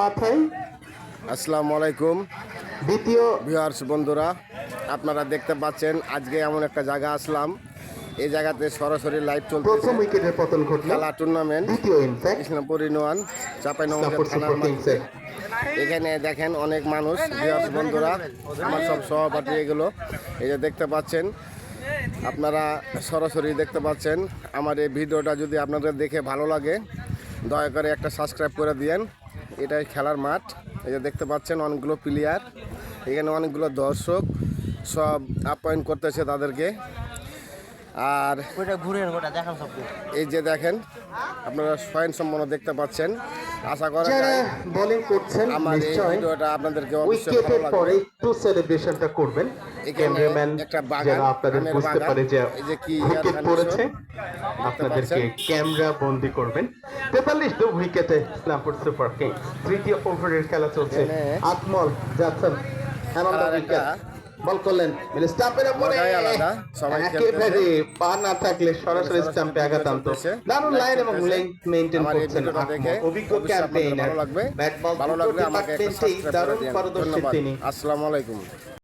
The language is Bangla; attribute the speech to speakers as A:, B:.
A: মাথায়।
B: আসসালামু আলাইকুম।
A: দ্বিতীয়
B: ভিউয়ার্স বন্ধুরা আপনারা দেখতে পাচ্ছেন আজকে এমন একটা জায়গা আসলাম। এই জায়গাতে সরাসরি লাইভ চলতেছে
A: প্রথম উইকেটের পতন ঘটল।
B: খেলা টুর্নামেন্ট
A: দ্বিতীয় ইনফ্যাক্ট
B: কৃষ্ণপুর ইউনিয়ন চাপাইনগর থানার মাঠে। এখানে দেখেন অনেক মানুষ। ভিউয়ার্স বন্ধুরা আমার সব সহপাঠী এগুলো। এই যে দেখতে পাচ্ছেন আপনারা সরাসরি দেখতে পাচ্ছেন আমার এই ভিডিওটা যদি আপনাদের দেখে ভালো লাগে দয়া করে একটা সাবস্ক্রাইব করে দিয়েন। এটাই খেলার মাঠ। এটা দেখতে পাচ্ছেন অনেকগুলো প্লেয়ার এখানে অনেকগুলো দর্শক সব আপ্যায়ন করতেছে তাদেরকে। আর
C: ওইটা ঘুরে ওটা দেখান সব
B: এই যে দেখেন আপনারা স্বয়ং সম্পন্ন দেখতে পাচ্ছেন। আশা করা
A: যারা
B: যায়
A: বোলিং করছেন
B: আমার এই ভিডিওটা আপনাদেরকে অবশ্যই ভালো লাগবে।
A: পরে একটু সেলিব্রেশনটা করবেন। ক্যামেরাম্যান
B: একটা বাগান,
A: আপনাদের বুঝতে পারে যে
B: এই যে কি
A: উইকেট পড়েছে আপনাদেরকে ক্যামেরা বন্দি করবেন। তেতাল্লিশ দু উইকেটে ইসলামপুর সুপার কিংস তৃতীয় ওভারের খেলা চলছে। আকমল যাচ্ছেন আনন্দ
B: খেলার
A: উইকেট
B: একটা
A: বল করলেন। স্টাম্পের উপরে। একেবারে পা না থাকলে সরাসরি স্টাম্পে আঘাত আনতো। দারুণ লাইন এবং লেন্থ মেইনটেইন করছেন অভিজ্ঞ ক্যাম্পেইনার
B: ভালো লাগবে।
A: ব্যাট বল
B: ভালো লাগলে আমাকে
A: দারুণ পারদর্শী তিনি।
B: আসসালামু আলাইকুম।